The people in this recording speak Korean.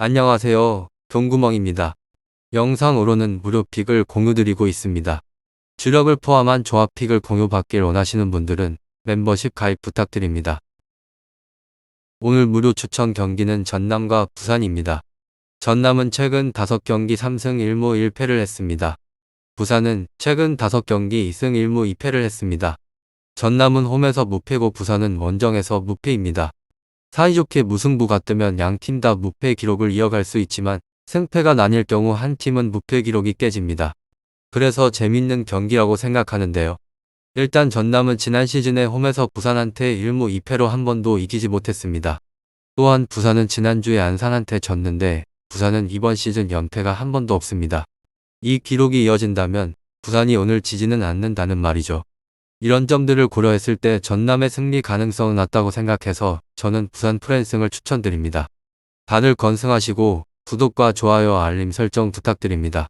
안녕하세요. 동구멍입니다. 영상으로는 무료 픽을 공유드리고 있습니다. 주력을 포함한 조합 픽을 공유받길 원하시는 분들은 멤버십 가입 부탁드립니다. 오늘 무료 추천 경기는 전남과 부산입니다. 전남은 최근 5경기 3승 1무 1패를 했습니다. 부산은 최근 5경기 2승 1무 2패를 했습니다. 전남은 홈에서 무패고 부산은 원정에서 무패입니다. 사이좋게 무승부가 뜨면 양 팀 다 무패 기록을 이어갈 수 있지만 승패가 나뉠 경우 한 팀은 무패 기록이 깨집니다. 그래서 재밌는 경기라고 생각하는데요. 일단 전남은 지난 시즌에 홈에서 부산한테 1무 2패로 한 번도 이기지 못했습니다. 또한 부산은 지난주에 안산한테 졌는데 부산은 이번 시즌 연패가 한 번도 없습니다. 이 기록이 이어진다면 부산이 오늘 지지는 않는다는 말이죠. 이런 점들을 고려했을 때 전남의 승리 가능성은 낮다고 생각해서 저는 부산 프랜승을 추천드립니다. 다들 건승하시고 구독과 좋아요 알림 설정 부탁드립니다.